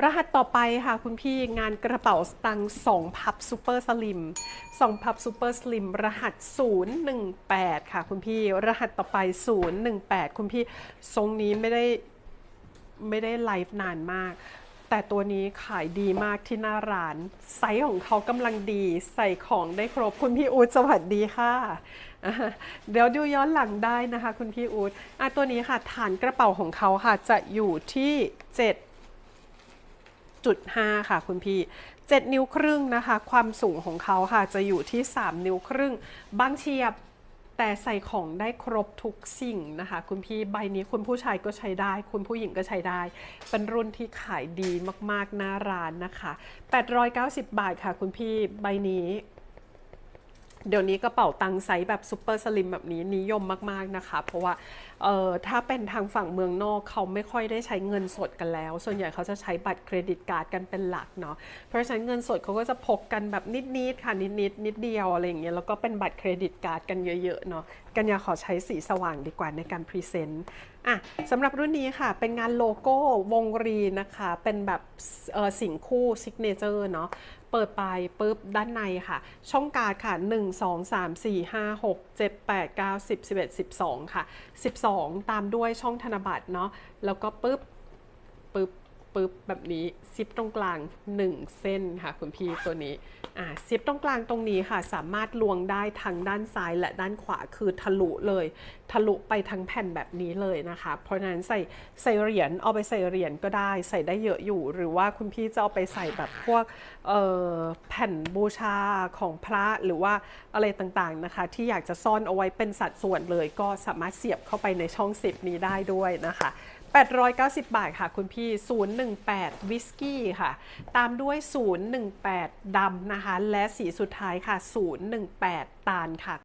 รหัสต่อไปค่ะคุณพี่งานกระเป๋าสตังค์2พับซูเปอร์สลิม2พับซูเปอร์สลิมรหัส 018 ค่ะคุณพี่รหัสต่อไป 018 คุณพี่ทรงนี้ไม่ได้ไม่ได้ไลฟ์นานมาก แต่ตัวนี้ขายดีมากที่หน้าร้าน ไซส์ของเขากำลังดีใส่ของได้ครบคุณพี่อูดสวัสดีค่ะเดี๋ยวดูย้อนหลังได้นะคะ คุณพี่อูดอะตัวนี้ค่ะฐานกระเป๋าของเขาค่ะจะอยู่ที่ 7 จุด5ค่ะคุณพี่ 7 นิ้วครึ่งนะคะ ความสูงของเขาค่ะจะอยู่ที่ 3 นิ้วครึ่ง บางเฉียบแต่ใส่ของได้ครบทุกสิ่งนะคะ คุณพี่ใบนี้คุณผู้ชายก็ใช้ได้ คุณผู้หญิงก็ใช้ได้ เป็นรุ่นที่ขายดีมากๆหน้าร้านนะคะ 890 บาทค่ะคุณพี่ใบนี้ เดี๋ยวนี้กระเป๋าตังค์ไซส์แบบซูเปอร์สลิมแบบนี้นิยมมากๆนะคะ เพราะว่าเอ่อถ้าเป็นทางฝั่งเมืองนอกเขาไม่ค่อยได้ใช้เงินสดกันแล้ว ส่วนใหญ่เขาจะใช้บัตรเครดิตการ์ดกันเป็นหลักเนาะเพราะฉะนั้นเงินสดเขาก็จะพกกันแบบนิดๆค่ะนิดๆนิดเดียวอะไรอย่างเงี้ยแล้วก็เป็นบัตรเครดิตการ์ดกันเยอะๆเนาะกันยาขอใช้สีสว่างดีกว่าในการพรีเซนต์อะสำหรับรุ่นนี้ค่ะ เป็นงานโลโก้วงรีนะคะ เป็นแบบสิ่งคู่ซิกเนเจอร์เนาะเปิดไปปุ๊บด้านในค่ะ ช่องการ์ดค่ะ 1 2 3 4 5 6 7 8 9 10 11 12 ค่ะ 12 ตามด้วยช่องธนบัตรเนาะแล้วก็ปุ๊บปุ๊บ ปุ๊บแบบนี้ซิปตรงกลาง 1 เส้นค่ะคุณพี่ตัวนี้อ่าซิปตรงกลางตรงนี้ค่ะ สามารถลวงได้ทั้งด้านซ้ายและด้านขวาคือทะลุเลย ทะลุไปทั้งแผ่นแบบนี้เลยนะคะ เพราะฉะนั้นใส่ใส่เหรียญเอาไปใส่เหรียญก็ได้ใส่ได้เยอะอยู่ หรือว่าคุณพี่จะเอาไปใส่แบบพวกเอ่อแผ่นบูชาของพระหรือว่าอะไรต่างๆนะคะ ที่อยากจะซ่อนเอาไว้เป็นสัดส่วนเลย ก็สามารถเสียบเข้าไปในช่องสิบนี้ได้ด้วยนะคะ 890 บาทค่ะคุณพี่ 018 วิสกี้ค่ะ ตามด้วย 018 ดำนะคะ และสีสุดท้ายค่ะ 018 ตาลค่ะ